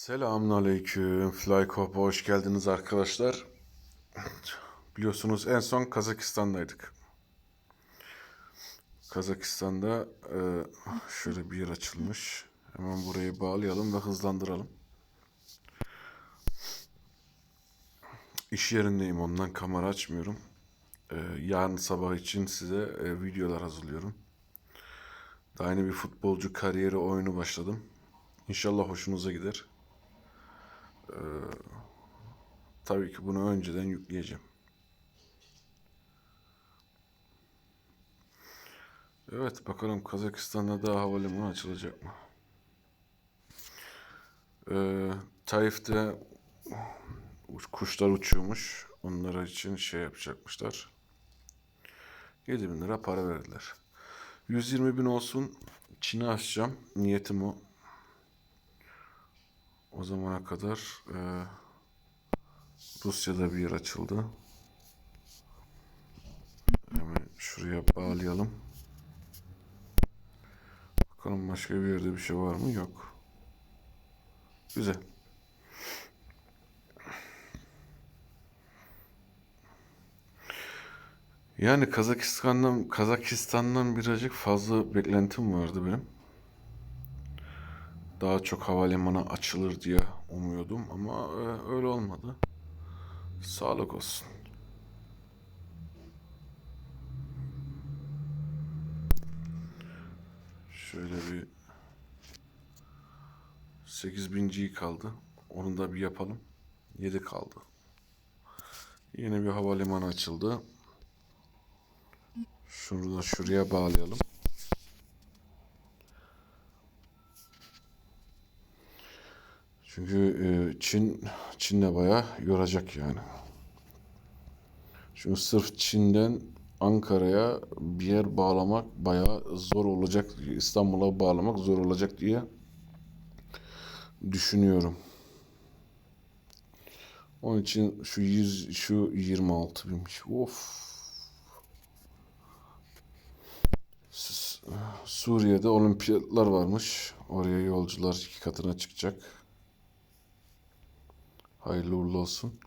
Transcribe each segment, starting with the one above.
Selamünaleyküm. Flycop'a hoş geldiniz arkadaşlar. Biliyorsunuz en son Kazakistan'daydık. Kazakistan'da e, şöyle bir yer açılmış. Hemen burayı bağlayalım ve hızlandıralım. İş yerindeyim ondan kamera açmıyorum. E, yarın sabah için size e, videolar hazırlıyorum. Daha yeni bir futbolcu kariyeri oyunu başladım. İnşallah hoşunuza gider. Tabii ki bunu önceden yükleyeceğim. Evet bakalım Kazakistan'da daha havalimanı açılacak mı? Ee, Taif'te kuşlar uçuyormuş. Onlara için şey yapacakmışlar. 7 bin lira para verdiler. 120 bin olsun. Çin'e açacağım. Niyetim o. O zamana kadar e, Rusya'da bir yer açıldı. Hemen şuraya bağlayalım. Bakalım başka bir yerde bir şey var mı? Yok. Güzel. Yani Kazakistan'dan Kazakistan'dan birazcık fazla beklentim vardı benim. Daha çok havalimanı açılır diye umuyordum ama e, öyle olmadı. Sağlık olsun. Şöyle bir 8000 G kaldı. Onu da bir yapalım. 7 kaldı. Yeni bir havalimanı açıldı. Şunu da şuraya bağlayalım. Çünkü e, Çin Çin'le bayağı yoracak yani. Çünkü sırf Çin'den Ankara'ya bir yer bağlamak bayağı zor olacak. İstanbul'a bağlamak zor olacak diye düşünüyorum. Onun için şu 100 şu 26 binmiş. Of. Suriye'de olimpiyatlar varmış. Oraya yolcular iki katına çıkacak. Hayırlı uğurlu olsun.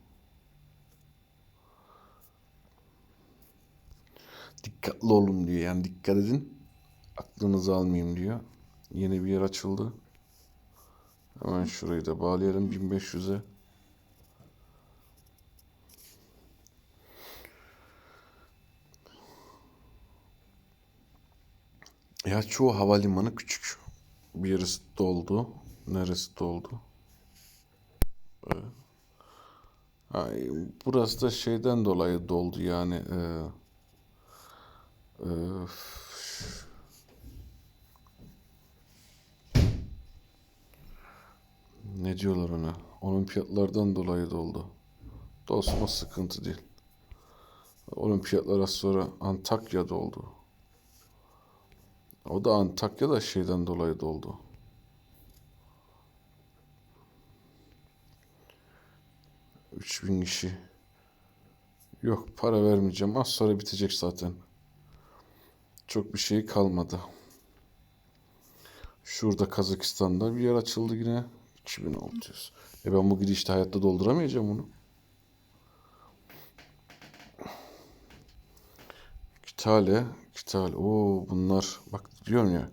Dikkatli olun diyor. Yani dikkat edin. Aklınızı almayayım diyor. Yeni bir yer açıldı. Hemen şurayı da bağlayalım 1500'e. Ya çoğu havalimanı küçük. Bir yerisi doldu. Neresi doldu? Burası da şeyden dolayı doldu yani. E, e, ne diyorlar ona? Olimpiyatlardan dolayı doldu. Dolsun o sıkıntı değil. Olimpiyatlar az sonra Antakya'da oldu. O da Antakya'da şeyden dolayı doldu. Üç bin kişi. Yok para vermeyeceğim. Az sonra bitecek zaten. Çok bir şey kalmadı. Şurada Kazakistan'da bir yer açıldı yine. 2600. E ben bu gidişte hayatta dolduramayacağım bunu. Kitale, Kitale. Oo bunlar bak diyorum ya.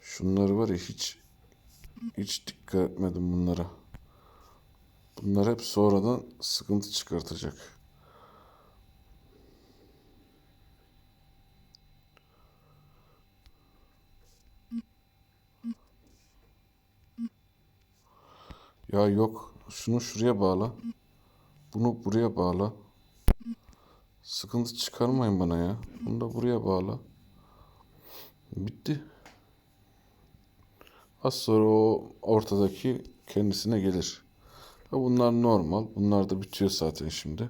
Şunları var ya hiç hiç dikkat etmedim bunlara. Bunlar hep sonradan sıkıntı çıkartacak. Ya yok. Şunu şuraya bağla. Bunu buraya bağla. Sıkıntı çıkarmayın bana ya. Bunu da buraya bağla. Bitti. Az sonra o ortadaki kendisine gelir. Bunlar normal. Bunlar da bitiyor zaten şimdi.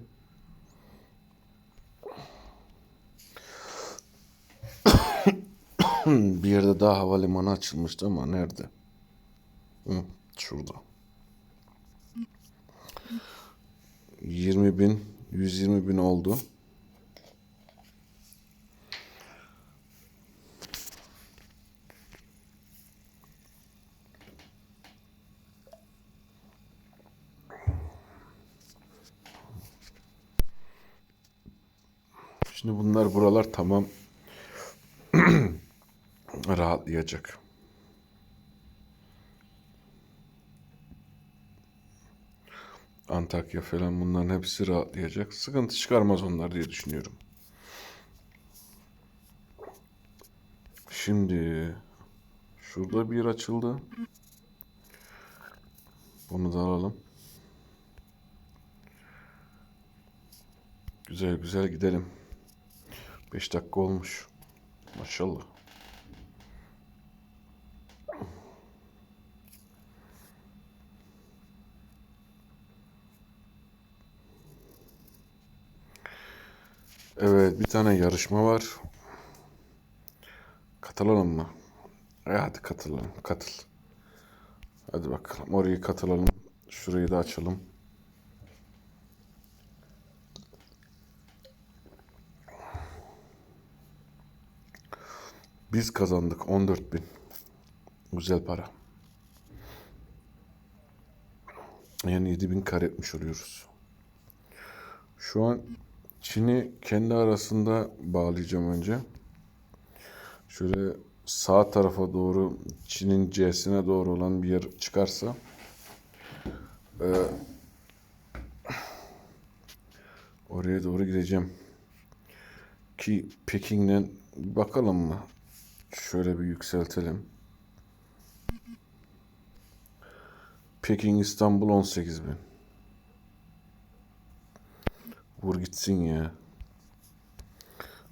Bir yerde daha havalimanı açılmıştı ama nerede? Şurada. 20 bin, 120 bin oldu. Şimdi bunlar buralar tamam rahatlayacak. Antakya falan bunların hepsi rahatlayacak. Sıkıntı çıkarmaz onlar diye düşünüyorum. Şimdi şurada bir açıldı. Bunu da alalım. Güzel güzel gidelim. 5 dakika olmuş. Maşallah. Evet, bir tane yarışma var. Katılalım mı? E hadi katılalım, katıl. Hadi bakalım, orayı katılalım. Şurayı da açalım. Biz kazandık 14 bin. Güzel para. Yani 7 bin kar etmiş oluyoruz. Şu an Çin'i kendi arasında bağlayacağım önce. Şöyle sağ tarafa doğru Çin'in C'sine doğru olan bir yer çıkarsa e, oraya doğru gideceğim. Ki Pekin'den bakalım mı? Şöyle bir yükseltelim. Pekin İstanbul 18 bin. Vur gitsin ya.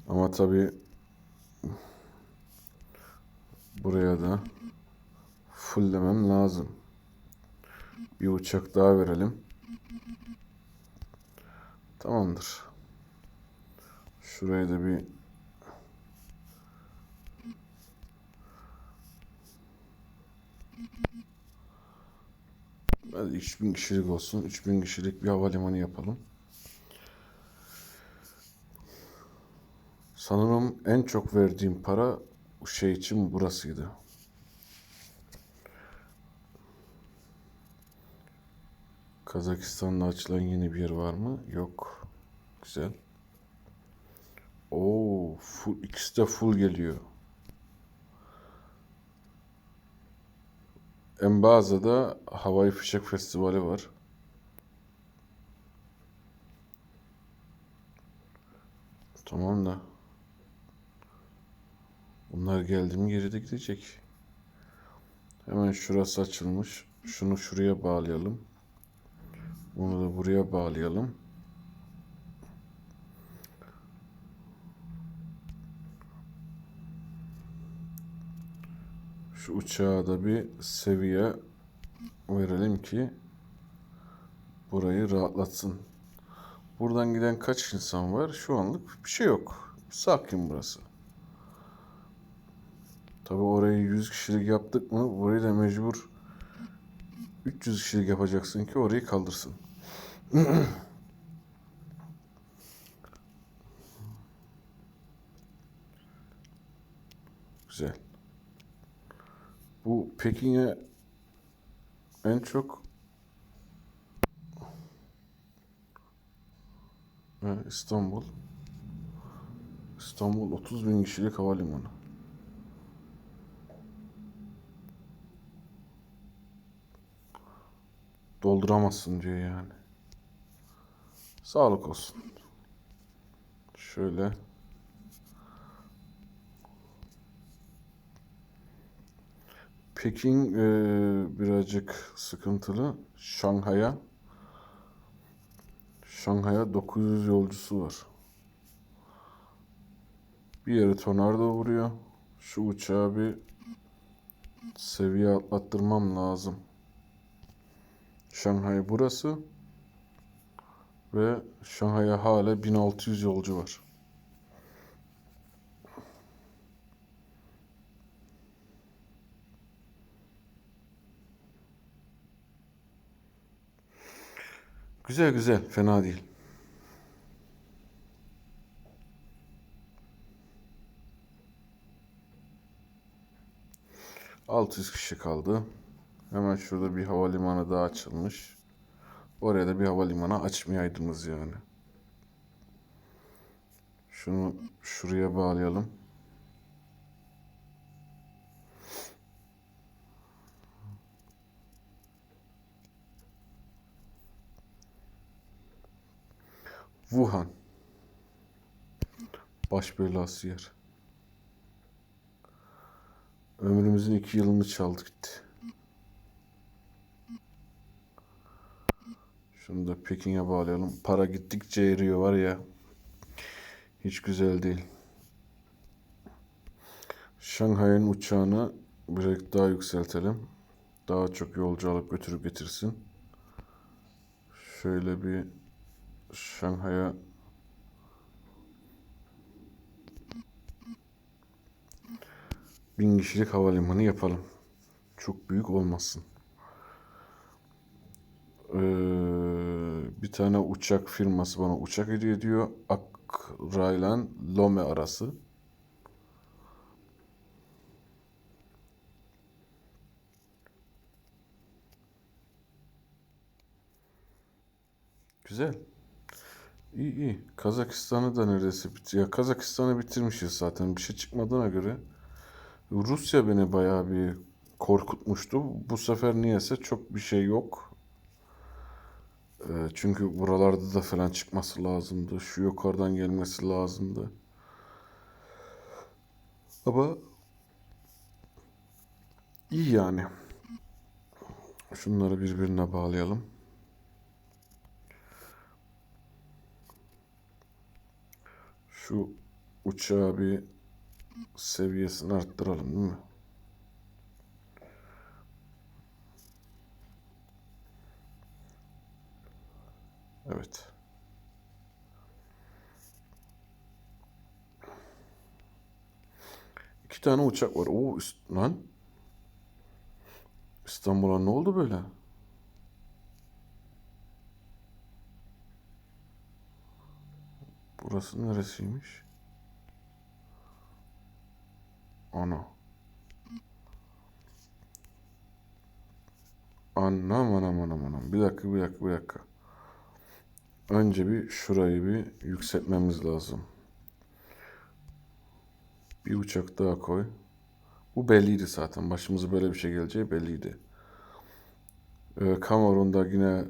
Ama tabii buraya da fulllemem lazım. Bir uçak daha verelim. Tamamdır. Şuraya da bir Hadi 3000 kişilik olsun. 3000 kişilik bir havalimanı yapalım. Sanırım en çok verdiğim para şey için burasıydı. Kazakistan'da açılan yeni bir yer var mı? Yok. Güzel. Oo, full, ikisi de full geliyor. Embaza'da Havai Fişek Festivali var. Tamam da. Bunlar geldi mi geri de gidecek. Hemen şurası açılmış. Şunu şuraya bağlayalım. Bunu da buraya bağlayalım. Şu uçağa da bir seviye verelim ki burayı rahatlatsın. Buradan giden kaç insan var? Şu anlık bir şey yok. Sakin burası. Tabi orayı 100 kişilik yaptık mı burayı da mecbur 300 kişilik yapacaksın ki orayı kaldırsın. Güzel. Bu Pekin'e en çok İstanbul. İstanbul 30 bin kişilik havalimanı. Dolduramazsın diyor yani. Sağlık olsun. Şöyle. Pekin e, birazcık sıkıntılı. Şanghay'a Şanghay'a 900 yolcusu var. Bir yere tornado vuruyor. Şu uçağı bir seviye atlattırmam lazım. Şanghay burası. Ve Şanghay'a hala 1600 yolcu var. Güzel güzel, fena değil. Altı yüz kişi kaldı. Hemen şurada bir havalimanı daha açılmış. Oraya da bir havalimanı açmayaydınız yani. Şunu şuraya bağlayalım. Wuhan. Baş belası yer. Ömrümüzün iki yılını çaldı gitti. Şunu da Pekin'e bağlayalım. Para gittikçe eriyor var ya. Hiç güzel değil. Şanghay'ın uçağını birazcık daha yükseltelim. Daha çok yolcu alıp götürüp getirsin. Şöyle bir Şanghay'a bin kişilik havalimanı yapalım. Çok büyük olmasın. Ee, bir tane uçak firması bana uçak hediye ediyor. Accra ile Lome arası. Güzel. İyi iyi. Kazakistan'ı da neredeyse bitti. Ya Kazakistan'ı bitirmişiz zaten. Bir şey çıkmadığına göre. Rusya beni bayağı bir korkutmuştu. Bu sefer niyeyse çok bir şey yok. Ee, çünkü buralarda da falan çıkması lazımdı. Şu yukarıdan gelmesi lazımdı. Ama iyi yani. Şunları birbirine bağlayalım. Şu uçağı bir seviyesini arttıralım değil mi? Evet. İki tane uçak var. Oo, lan. İstanbul'a ne oldu böyle? Burası neresiymiş? Ana. Anam anam anam anam. Bir dakika bir dakika bir dakika. Önce bir şurayı bir yükseltmemiz lazım. Bir uçak daha koy. Bu belliydi zaten. Başımıza böyle bir şey geleceği belliydi. Ee, Kamerun'da yine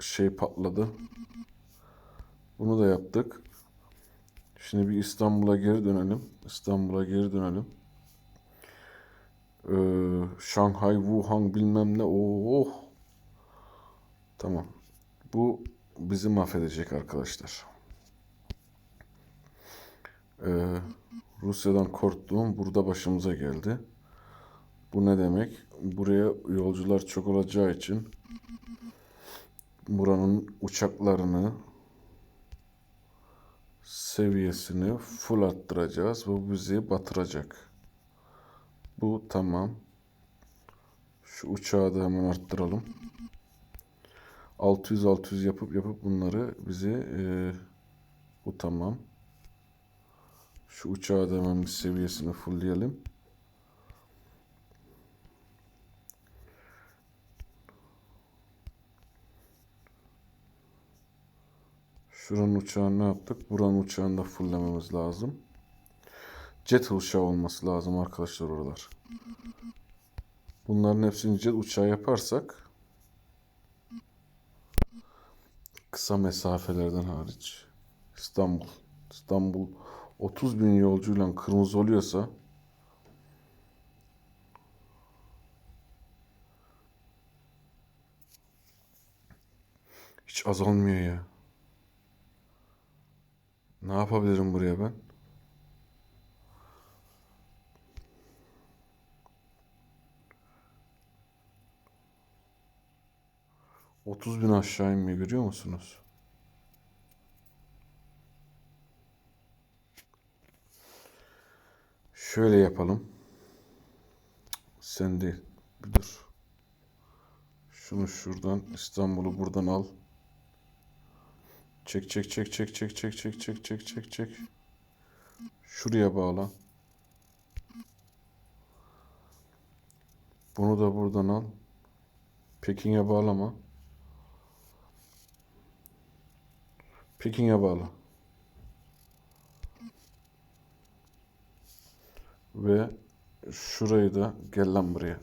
şey patladı. Bunu da yaptık. Şimdi bir İstanbul'a geri dönelim. İstanbul'a geri dönelim. Ee, Şanghay, Wuhan bilmem ne. Oh. Tamam. Bu bizi mahvedecek arkadaşlar. Ee, Rusya'dan korktuğum burada başımıza geldi. Bu ne demek? Buraya yolcular çok olacağı için buranın uçaklarını seviyesini full attıracağız. Bu bizi batıracak. Bu tamam. Şu uçağı da hemen arttıralım. 600-600 yapıp yapıp bunları bizi e, bu tamam. Şu uçağı da hemen bir seviyesini fullleyelim. Şuranın uçağını ne yaptık? Buranın uçağını da fulllememiz lazım. Jet uçağı olması lazım arkadaşlar oralar. Bunların hepsini jet uçağı yaparsak kısa mesafelerden hariç İstanbul İstanbul 30 bin yolcuyla kırmızı oluyorsa hiç azalmıyor ya. Ne yapabilirim buraya ben? Otuz bin aşağı inmeyi görüyor musunuz? Şöyle yapalım. Sen değil. Bir dur. Şunu şuradan İstanbul'u buradan al. Çık çık çık çık çık çık çık çık çık çık çık. Şuraya bağla. Bunu da buradan al. Pekin'e bağlama. Pekin'e bağla. Ve şurayı da gel lan buraya.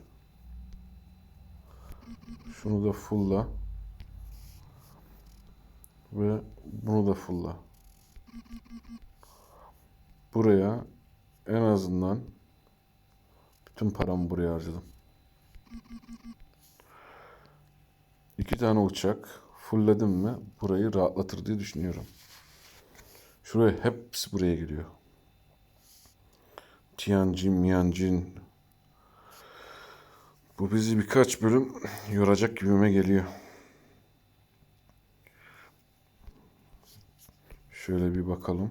Şunu da full'la. Ve bunu da fulla. Buraya en azından bütün paramı buraya harcadım. İki tane uçak fullledim mi burayı rahatlatır diye düşünüyorum. Şuraya hepsi buraya geliyor. Tianjin, Mianjin. Bu bizi birkaç bölüm yoracak gibime geliyor. Şöyle bir bakalım.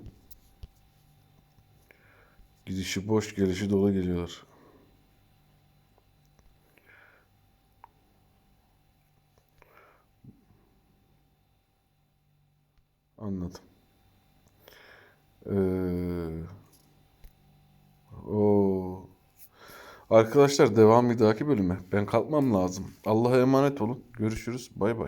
Gidişi boş, gelişi dolu geliyorlar. Anladım. Ee, o Arkadaşlar devam bir dahaki bölüme. Ben kalkmam lazım. Allah'a emanet olun. Görüşürüz. Bay bay.